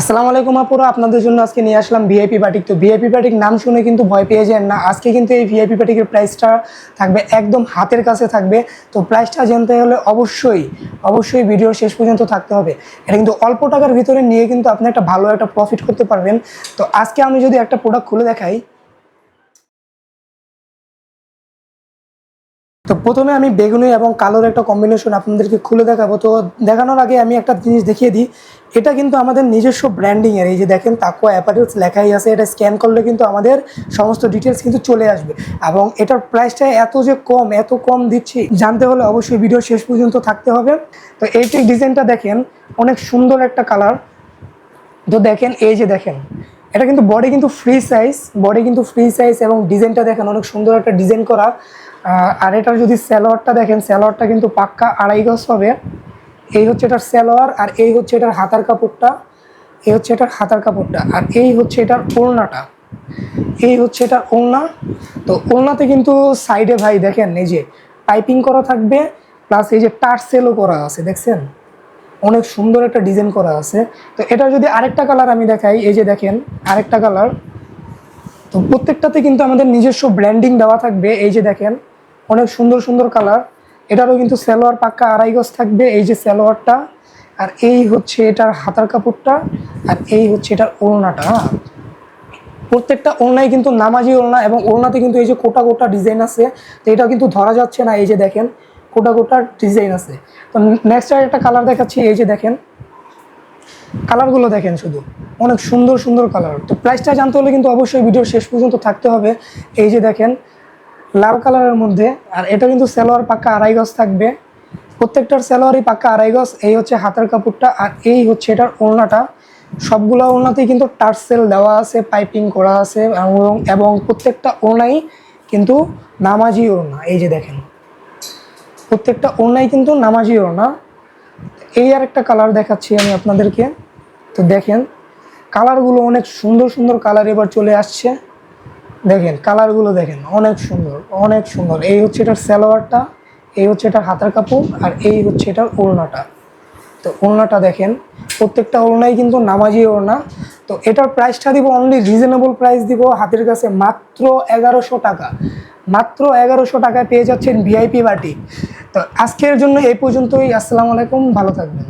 আসসালামু আলাইকুম আপুরা আপনাদের জন্য আজকে নিয়ে আসলাম ভিআইপি বাটিক তো ভিআইপি বাটিক নাম শুনে কিন্তু ভয় পেয়ে যান না। আজকে কিন্তু এই ভিআইপি বাটিকের প্রাইসটা থাকবে একদম হাতের কাছে থাকবে। তো প্রাইসটা জানতে হলে অবশ্যই অবশ্যই ভিডিও শেষ পর্যন্ত থাকতে হবে। এটা কিন্তু অল্প টাকার ভিতরে নিয়ে কিন্তু আপনি একটা ভালো একটা প্রফিট করতে পারবেন। তো আজকে আমি যদি একটা প্রোডাক্ট খুলে দেখাই। তো প্রথমে আমি বেগুনি এবং কালোর একটা কম্বিনেশন আপনাদেরকে খুলে দেখাবো। তো দেখানোর আগে আমি একটা জিনিস দেখিয়ে দিই। এটা কিন্তু আমাদের নিজস্ব ব্র্যান্ডিংয়ের এই যে দেখেন, তাকুয়া অ্যাপারেলস লেখাই আছে। এটা স্ক্যান করলে কিন্তু আমাদের সমস্ত ডিটেলস কিন্তু চলে আসবে। এবং এটার প্রাইসটা এত যে কম, এত কম দিচ্ছি, জানতে হলে অবশ্যই ভিডিও শেষ পর্যন্ত থাকতে হবে। তো এই যে ডিজাইনটা দেখেন, অনেক সুন্দর একটা কালার তো দেখেন, এই যে দেখেন এটা কিন্তু বডি কিন্তু ফ্রি সাইজ বডি কিন্তু ফ্রি সাইজ এবং ডিজাইনটা দেখেন অনেক সুন্দর একটা ডিজাইন করা। আর এটার যদি স্যালোয়ারটা দেখেন স্যালোয়ারটা কিন্তু পাক্কা আড়াই গজ হবে। এই হচ্ছে এটার স্যালোয়ার আর এই হচ্ছে এটার হাতার কাপড়টা। এই হচ্ছে এটার হাতার কাপড়টা আর এই হচ্ছে এটার ওড়নাটা। এই হচ্ছে এটার ওড়না। তো ওড়নাতে কিন্তু সাইডে ভাই দেখেন, এই যে পাইপিং করা থাকবে প্লাস এই যে টার্সেলও করা আছে, দেখছেন? অনেক সুন্দর একটা ডিজাইন করা আছে। তো এটা যদি আরেকটা কালার আমি দেখাই, এই যে দেখেন, আরেকটা কালার। তো প্রত্যেকটাতে কিন্তু আমাদের নিজস্ব ব্র্যান্ডিং দেওয়া থাকবে। এই যে দেখেন, অনেক সুন্দর সুন্দর কালার। এটারও কিন্তু সালোয়ার পাক্কা আড়াই গজ থাকবে, এই যে সালোয়ারটা। আর এই হচ্ছে এটার হাতার কাপড়টা, আর এই হচ্ছে এটার ওড়নাটা হ্যাঁ। প্রত্যেকটা ওড়নায় কিন্তু নামাজি ওড়না, এবং ওড়নাতে কিন্তু এই যে কোটা কোটা ডিজাইন আছে। তো এটা কিন্তু ধরা যাচ্ছে না, এই যে দেখেন। কোটা কোটা ডিজাইন আছে। তো নেক্সট আর একটা কালার দেখাচ্ছি, এই যে দেখেন কালারগুলো দেখেন শুধু। অনেক সুন্দর সুন্দর কালার তো প্রাইসটা জানতে হলে কিন্তু অবশ্যই ভিডিওর শেষ পর্যন্ত থাকতে হবে। এই যে দেখেন, লাল কালারের মধ্যে, আর এটা কিন্তু সালোয়ার পাক্কা আড়াই গজ থাকবে। প্রত্যেকটার সালোয়ারই পাক্কা আড়াই গজ, এই হচ্ছে হাতের কাপড়টা, আর এই হচ্ছে এটার ওড়নাটা। সবগুলো ওড়নাতেই কিন্তু টার্সেল দেওয়া আছে, পাইপিং করা আছে, এবং এবং প্রত্যেকটা ওড়নাই কিন্তু নামাজি ওড়না। এই যে দেখেন প্রত্যেকটা ওড়নাই কিন্তু নামাজি ওড়না। এই আর একটা কালার দেখাচ্ছি আমি আপনাদেরকে। তো দেখেন কালারগুলো অনেক সুন্দর সুন্দর কালার এবার চলে আসছে। দেখেন কালারগুলো দেখেন, অনেক সুন্দর অনেক সুন্দর। এই হচ্ছে এটার সালোয়ারটা, এই হচ্ছে এটার হাতার কাপড়, আর এই হচ্ছে এটার ওড়নাটা। তো ওড়নাটা দেখেন, প্রত্যেকটা ওড়নাই কিন্তু নামাজি ওড়না। তো এটার প্রাইসটা দিব অনলি রিজনেবল প্রাইস দিব হাতের কাছে মাত্র এগারোশো টাকা। মাত্র এগারোশো টাকায় পেয়ে যাচ্ছেন ভিআইপি বাটি। তো আজকের জন্য এই পর্যন্তই। আসসালামু আলাইকুম ভালো থাকবেন।